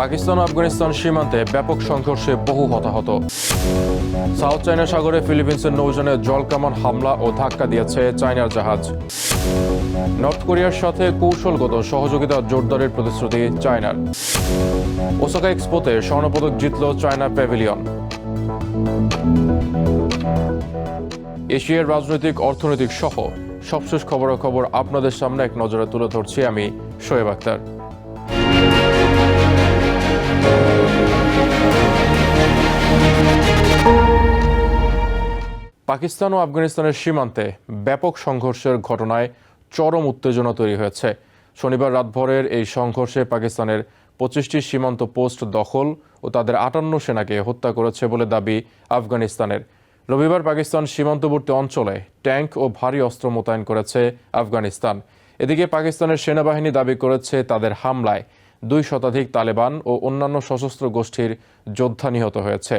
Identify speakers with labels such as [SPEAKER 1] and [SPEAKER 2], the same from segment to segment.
[SPEAKER 1] পাকিস্তান, আফগানিস্তান সীমান্তে ব্যাপক সংঘর্ষে বহু হতাহত। সাউথ চায়না সাগরে ফিলিপিন্সের নৌযানে জলকামান হামলা ও ধাক্কা দিয়েছে চায়নার জাহাজ। নর্থ কোরিয়ার সাথে কৌশলগত সহযোগিতা জোরদারের প্রতিশ্রুতি চায়নার। ওসাকা এক্সপোতে স্বর্ণপদক জিতল চায়না প্যাভিলিয়ন। এশিয়ার রাজনৈতিক, অর্থনৈতিক সহ সবশেষ খবরাখবর আপনাদের সামনে এক নজরে তুলে ধরছি আমি শোয়েব আক্তার পাকিস্তান ও আফগানিস্তানের সীমান্তে ব্যাপক সংঘর্ষের ঘটনায় চরম উত্তেজনা তৈরি হয়েছে। শনিবার রাতভরের এই সংঘর্ষে পাকিস্তানের পঁচিশটি সীমান্ত পোস্ট দখল ও তাদের আটান্ন সেনাকে হত্যা করেছে বলে দাবি আফগানিস্তানের। রবিবার পাকিস্তান সীমান্তবর্তী অঞ্চলে ট্যাঙ্ক ও ভারী অস্ত্র মোতায়েন করেছে আফগানিস্তান। এদিকে পাকিস্তানের সেনাবাহিনী দাবি করেছে তাদের হামলায় দুই শতাধিক তালেবান ও অন্যান্য সশস্ত্র গোষ্ঠীর যোদ্ধা নিহত হয়েছে।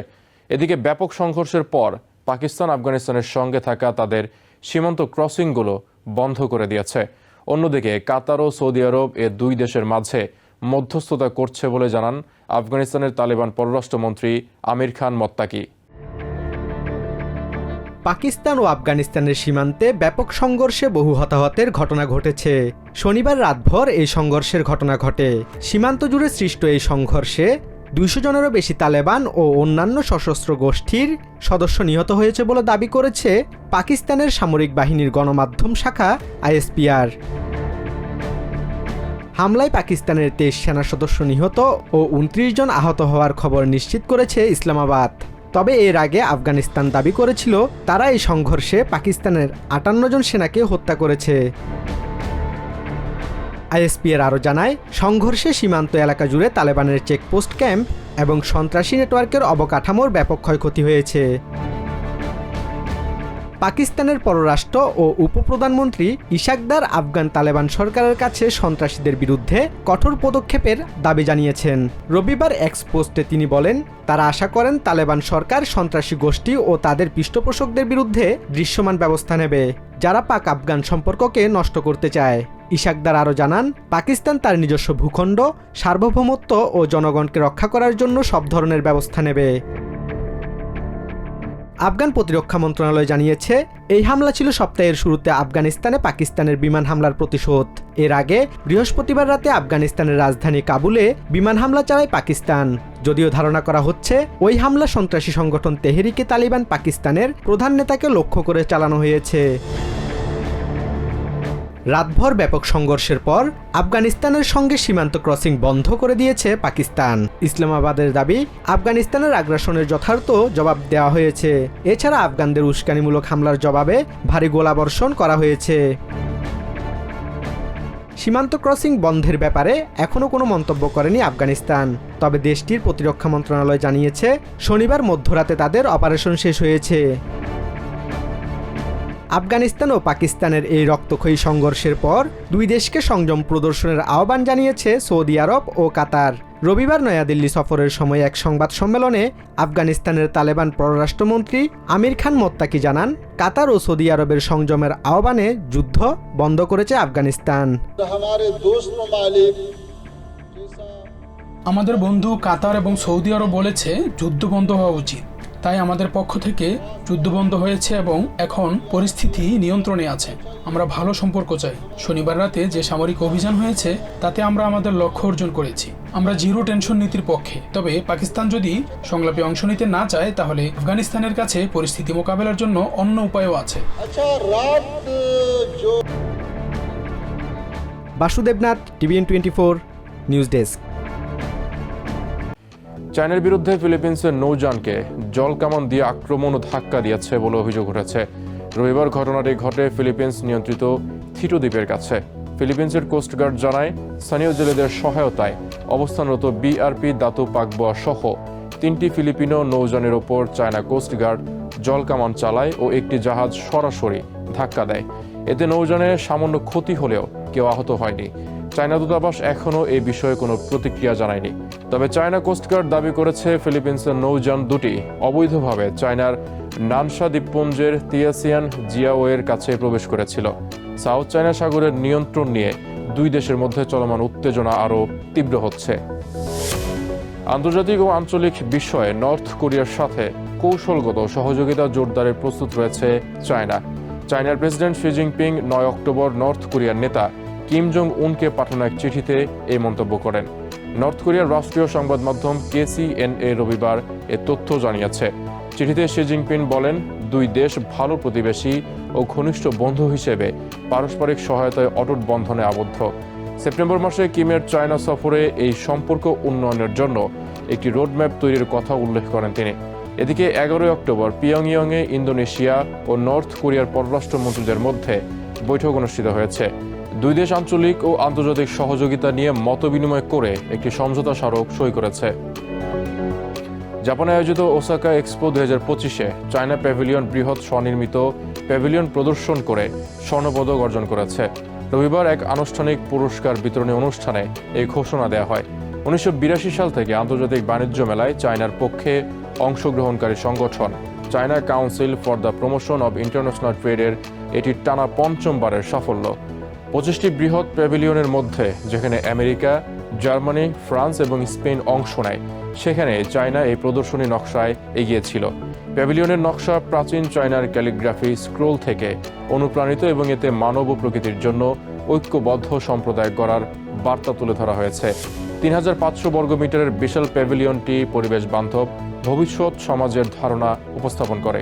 [SPEAKER 1] এদিকে ব্যাপক সংঘর্ষের পর পাকিস্তান আফগানিস্তানের সঙ্গে থাকা তাদের সীমান্ত ক্রসিংগুলো বন্ধ করে দিয়েছে। অন্যদিকে কাতার ও সৌদি আরব এ দুই দেশের মাঝে মধ্যস্থতা করছে বলে জানান আফগানিস্তানের তালেবান পররাষ্ট্রমন্ত্রী আমির খান মত্তাকি।
[SPEAKER 2] পাকিস্তান ও আফগানিস্তানের সীমান্তে ব্যাপক সংঘর্ষে বহু হতাহতের ঘটনা ঘটেছে। শনিবার রাতভর এই সংঘর্ষের ঘটনা ঘটে। সীমান্ত জুড়ে সৃষ্ট এই সংঘর্ষে দুইশো জনেরও বেশি তালেবান ও অন্যান্য সশস্ত্র গোষ্ঠীর সদস্য নিহত হয়েছে বলে দাবি করেছে পাকিস্তানের সামরিক বাহিনীর গণমাধ্যম শাখা আইএসপিআর। হামলায় পাকিস্তানের তেইশ সেনা সদস্য নিহত ও উনত্রিশ জন আহত হওয়ার খবর নিশ্চিত করেছে ইসলামাবাদ। তবে এর আগে আফগানিস্তান দাবি করেছিল, তারা এই সংঘর্ষে পাকিস্তানের আটান্ন জন সেনাকে হত্যা করেছে। আইএসপিএর আরও জানায়, সংঘর্ষে সীমান্ত এলাকা জুড়ে তালেবানের চেকপোস্ট ক্যাম্প এবং সন্ত্রাসী নেটওয়ার্কের অবকাঠামোর ব্যাপক ক্ষয়ক্ষতি হয়েছে। পাকিস্তানের পররাষ্ট্র ও উপপ্রধানমন্ত্রী ইশাকদার আফগান তালেবান সরকারের কাছে সন্ত্রাসীদের বিরুদ্ধে কঠোর পদক্ষেপের দাবি জানিয়েছেন। রবিবার এক্স পোস্টে তিনি বলেন, তারা আশা করেন তালেবান সরকার সন্ত্রাসী গোষ্ঠী ও তাদের পৃষ্ঠপোষকদের বিরুদ্ধে দৃশ্যমান ব্যবস্থা নেবে, যারা পাক আফগান সম্পর্ককে নষ্ট করতে চায়। ইশাকদার আরও জানান, পাকিস্তান তার নিজস্ব ভূখণ্ড, সার্বভৌমত্ব ও জনগণকে রক্ষা করার জন্য সব ধরনের ব্যবস্থা নেবে। আফগান প্রতিরক্ষা মন্ত্রণালয় জানিয়েছে, এই হামলা ছিল সপ্তাহের শুরুতে আফগানিস্তানে পাকিস্তানের বিমান হামলার প্রতিশোধ। এর আগে বৃহস্পতিবার রাতে আফগানিস্তানের রাজধানী কাবুলে বিমান হামলা চালায় পাকিস্তান। যদিও ধারণা করা হচ্ছে, ওই হামলা সন্ত্রাসী সংগঠন তেহরিকে তালিবান পাকিস্তানের প্রধান নেতাকে লক্ষ্য করে চালানো হয়েছে। রাতভর ব্যাপক সংঘর্ষের পর আফগানিস্তানের সঙ্গে সীমান্ত ক্রসিং বন্ধ করে দিয়েছে পাকিস্তান। ইসলামাবাদের দাবি, আফগানিস্তানের আগ্রাসনের যথার্থ জবাব দেওয়া হয়েছে। এছাড়া আফগানদের উস্কানিমূলক হামলার জবাবে ভারী গোলাবর্ষণ করা হয়েছে। সীমান্ত ক্রসিং বন্ধের ব্যাপারে এখনও কোনো মন্তব্য করেনি আফগানিস্তান। তবে দেশটির প্রতিরক্ষা মন্ত্রণালয় জানিয়েছে, শনিবার মধ্যরাতে তাদের অপারেশন শেষ হয়েছে। আফগানিস্তান ও পাকিস্তানের এই রক্তক্ষয়ী সংঘর্ষের পর দুই দেশকে সংযম প্রদর্শনের আহ্বান জানিয়েছে সৌদি আরব ও কাতার। রবিবার নয়াদিল্লি সফরের সময় এক সংবাদ সম্মেলনে আফগানিস্তানের তালেবান পররাষ্ট্রমন্ত্রী আমির খান মোত্তাকি জানান, কাতার ও সৌদি আরবের সংযমের আহ্বানে যুদ্ধ বন্ধ করেছে আফগানিস্তান।
[SPEAKER 3] আমাদের বন্ধু কাতার এবং সৌদি আরব বলেছে, যুদ্ধ বন্ধ হওয়া উচিত। তাই আমাদের পক্ষ থেকে যুদ্ধ বন্ধ হয়েছে এবং এখন পরিস্থিতি নিয়ন্ত্রণে আছে। আমরা ভালো সম্পর্ক চাই। শনিবার রাতে যে সামরিক অভিযান হয়েছে তাতে আমরা আমাদের লক্ষ্য অর্জন করেছি। আমরা জিরো টেনশন নীতির পক্ষে। তবে পাকিস্তান যদি সংলাপে অংশ নিতে না চায় তাহলে আফগানিস্তানের কাছে পরিস্থিতি মোকাবেলার জন্য অন্য উপায়ও আছে।
[SPEAKER 2] Basudeb Nath TVN twenty four news desk.
[SPEAKER 1] চায়নার বিরুদ্ধে ফিলিপিন্সের নৌযানকে জলকামান দিয়ে আক্রমণ ও ধাক্কা দিয়েছে বলে অভিযোগ উঠেছে। রবিবার ঘটনাটি ঘটে ফিলিপিন্স নিয়ন্ত্রিত থিটো দ্বীপের কাছে। ফিলিপিন্সের কোস্টগার্ড জানায়, স্থানীয় জেলেদের সহায়তায় অবস্থানরত বিআরপি দাতু পাকবোয়া সহ তিনটি ফিলিপিনো নৌযানের ওপর চায়না কোস্টগার্ড জল কামান চালায় ও একটি জাহাজ সরাসরি ধাক্কা দেয়। এতে নৌযানে সামান্য ক্ষতি হলেও কেউ আহত হয়নি। চায়না দূতাবাস এখনও এই বিষয়ে কোনো প্রতিক্রিয়া জানায়নি। তবে চায়না কোস্টগার্ড দাবি করেছে ফিলিপিন্সের নৌযান দুটি অবৈধভাবে চায়নার নানসা দ্বীপপুঞ্জের তিয়াসিয়ান জিয়াওয়ের কাছে প্রবেশ করেছিল। সাউথ চায়না সাগরের নিয়ন্ত্রণ নিয়ে দুই দেশের মধ্যে চলমান উত্তেজনা আরও তীব্র হচ্ছে। আন্তর্জাতিক ও আঞ্চলিক বিষয়ে নর্থ কোরিয়ার সাথে কৌশলগত সহযোগিতা জোরদারের প্রস্তুত রয়েছে চায়না। চায়নার প্রেসিডেন্ট শি জিনপিং নয় অক্টোবর নর্থ কোরিয়ার নেতা কিম জং উনকে পাঠানো এক চিঠিতে এই মন্তব্য করেন। নর্থ কোরিয়ার রাষ্ট্রীয় সংবাদ মাধ্যম কেসিএনএ রবিবার এ তথ্য জানিয়েছে। চিঠিতে শি জিনপিং বলেন, দুই দেশ ভালো প্রতিবেশী ও ঘনিষ্ঠ বন্ধু হিসেবে পারস্পরিক সহায়তায় অটুট বন্ধনে আবদ্ধ। সেপ্টেম্বর মাসে কিমের চায়না সফরে এই সম্পর্ক উন্নয়নের জন্য একটি রোডম্যাপ তৈরির কথা উল্লেখ করেন তিনি। এদিকে এগারোই অক্টোবর পিয়ংইয়ংয়ে ইন্দোনেশিয়া ও নর্থ কোরিয়ার পররাষ্ট্রমন্ত্রীদের মধ্যে বৈঠক অনুষ্ঠিত হয়েছে। দুই দেশ আঞ্চলিক ও আন্তর্জাতিক সহযোগিতা নিয়ে মতবিনিময় করে একটি সমঝোতা স্মারক সই করেছে। জাপানে আয়োজিত ওসাকা এক্সপো দুই হাজার পঁচিশে চায়না প্যাভিলিয়ন বৃহৎ স্বনির্মিত প্যাভিলিয়ন প্রদর্শন করে স্বর্ণপদক অর্জন করেছে। রবিবার এক আনুষ্ঠানিক পুরস্কার বিতরণী অনুষ্ঠানে এই ঘোষণা দেওয়া হয়। উনিশশো বিরাশি সাল থেকে আন্তর্জাতিক বাণিজ্য মেলায় চায়নার পক্ষে অংশগ্রহণকারী সংগঠন, China council for the promotion of international ট্রেডের এটি টানা পঞ্চমবারের সাফল্য। পঁচিশটি বৃহৎ প্যাভিলিয়নের মধ্যে যেখানে আমেরিকা, জার্মানি, ফ্রান্স এবং স্পেন অংশ নেয়, সেখানে চায়না এই প্রদর্শনী নকশায় এগিয়ে ছিল। প্যাভিলিয়নের নকশা প্রাচীন চায়নার ক্যালিগ্রাফি স্ক্রোল থেকে অনুপ্রাণিত এবং এতে মানব ও প্রকৃতির জন্য ঐক্যবদ্ধ সম্প্রদায় গড়ার বার্তা তুলে ধরা হয়েছে। তিন হাজার পাঁচশো বর্গমিটারের বিশাল প্যাভিলিয়নটি পরিবেশ বান্ধব, ভবিষ্যৎ সমাজের ধারণা উপস্থাপন করে।